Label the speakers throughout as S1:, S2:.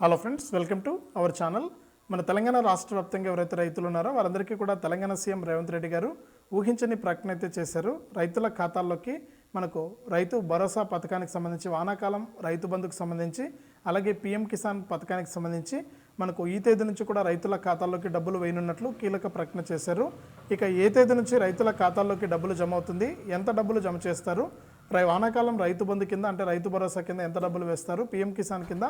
S1: Hello friends welcome to our channel మన తెలంగాణ రాష్ట్ర వ్యాప్తంగా ఎవరైతే రైతులు ఉన్నారో వారందరికీ కూడా తెలంగాణ సీఎం రేవంత్ రెడ్డి గారు ఊహించని ప్రకటన అయితే చేశారు. రైతుల ఖాతాల్లోకి మనకు రైతు భరోసా పథకానికి సంబంధించి వానాకాలం రైతు బంధుకు సంబంధించి అలాగే పీఎం కిసాన్ పథకానికి సంబంధించి మనకు ఈ తేదీ నుంచి కూడా రైతుల ఖాతాల్లోకి డబ్బులు వేయనున్నట్లు కీలక ప్రకటన చేశారు. ఇక ఏ తేదీ నుంచి రైతుల ఖాతాల్లోకి డబ్బులు జమ అవుతుంది ఎంత డబ్బులు జమ చేస్తారు వానాకాలం రైతు బంధు కింద అంటే రైతు భరోసా కింద ఎంత డబ్బులు వేస్తారు? పీఎం కిసాన్ కింద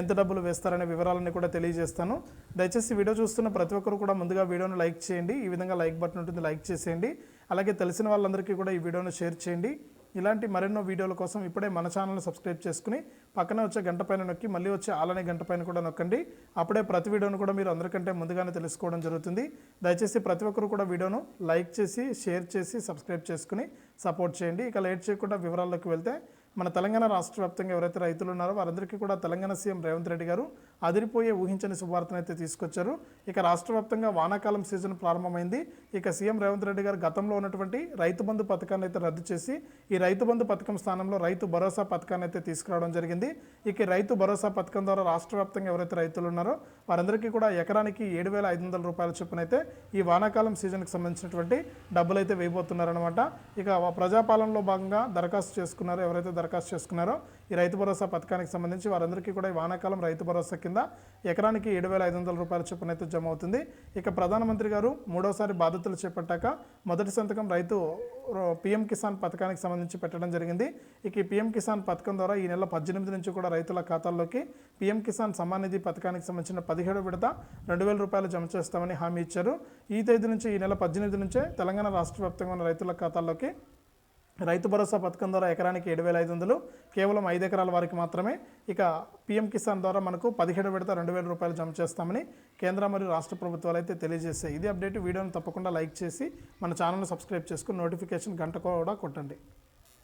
S1: ఎంత డబ్బులు వేస్తారనే వివరాలన్నీ కూడా తెలియజేస్తాను. దయచేసి వీడియో చూస్తున్న ప్రతి ఒక్కరు కూడా ముందుగా వీడియోను లైక్ చేయండి. ఈ విధంగా లైక్ బటన్ ఉంటుంది లైక్ చేసేయండి. అలాగే తెలిసిన వాళ్ళందరికీ కూడా ఈ వీడియోను షేర్ చేయండి. ఇలాంటి మరెన్నో వీడియోల కోసం ఇప్పుడే మన ఛానల్ని సబ్స్క్రైబ్ చేసుకుని పక్కనే వచ్చే గంట పైన నొక్కి మళ్ళీ వచ్చే ఆలనే గంట పైన కూడా నొక్కండి. అప్పుడే ప్రతి వీడియోను కూడా మీరు అందరికంటే ముందుగానే తెలుసుకోవడం జరుగుతుంది. దయచేసి ప్రతి ఒక్కరు కూడా వీడియోను లైక్ చేసి షేర్ చేసి సబ్స్క్రైబ్ చేసుకుని సపోర్ట్ చేయండి. ఇక లేట్ చేయకుండా వివరాల్లోకి వెళ్తే మన తెలంగాణ రాష్ట్ర వ్యాప్తంగా ఎవరైతే రైతులు ఉన్నారో వారందరికీ కూడా తెలంగాణ సీఎం రేవంత్ రెడ్డి గారు అదిరిపోయే ఊహించని శుభార్తను అయితే తీసుకొచ్చారు. ఇక రాష్ట్ర వ్యాప్తంగా వానాకాలం సీజన్ ప్రారంభమైంది. ఇక సీఎం రేవంత్ రెడ్డి గారు గతంలో ఉన్నటువంటి రైతు బంధు పథకాన్ని అయితే రద్దు చేసి ఈ రైతు బంధు పథకం స్థానంలో రైతు భరోసా పథకాన్ని అయితే తీసుకురావడం జరిగింది. ఇక రైతు భరోసా పథకం ద్వారా రాష్ట్ర వ్యాప్తంగా ఎవరైతే రైతులు ఉన్నారో వారందరికీ కూడా ఎకరానికి ఏడు వేల ఐదు వందల రూపాయల చొప్పున అయితే ఈ వానాకాలం సీజన్కి సంబంధించినటువంటి డబ్బులు అయితే వేయబోతున్నారనమాట ఇక ప్రజాపాలనలో భాగంగా దరఖాస్తు చేసుకున్నారో ఎవరైతే దరఖాస్తు చేసుకున్నారో ఈ రైతు భరోసా పథకానికి సంబంధించి వారందరికీ కూడా ఈ వానాకాలం రైతు భరోసా కింద ఎకరానికి ఏడు వేల ఐదు వందల రూపాయల చొప్పున అయితే జమ అవుతుంది. ఇక ప్రధానమంత్రి గారు మూడోసారి బాధ్యతలు చేపట్టాక మొదటి సంతకం రైతు పిఎం కిసాన్ పథకానికి సంబంధించి పెట్టడం జరిగింది. ఇక ఈ పిఎం కిసాన్ పథకం ద్వారా ఈ నెల పద్దెనిమిది నుంచి కూడా రైతుల ఖాతాల్లోకి పిఎం కిసాన్ సమ్మాన్ నిధి పథకానికి సంబంధించిన పదిహేడు విడత రెండు వేల రూపాయలు జమ చేస్తామని హామీ ఇచ్చారు. ఈ తేదీ నుంచి ఈ నెల పద్దెనిమిది నుంచే తెలంగాణ రాష్ట్ర వ్యాప్తంగా ఉన్న రైతుల ఖాతాల్లోకి రైతు భరోసా పథకం ద్వారా ఎకరానికి ఏడు వేల ఐదు వందలు కేవలం ఐదు ఎకరాల వారికి మాత్రమే. ఇక పీఎం కిసాన్ ద్వారా మనకు పదిహేడు విడత రెండు వేల రూపాయలు జమ చేస్తామని కేంద్ర మరియు రాష్ట్ర ప్రభుత్వాలు అయితే తెలియజేస్తాయి ఇది అప్డేట్ వీడియోని తప్పకుండా లైక్ చేసి మన ఛానల్ను సబ్స్క్రైబ్ చేసుకుని నోటిఫికేషన్ గంట కూడా కొట్టండి.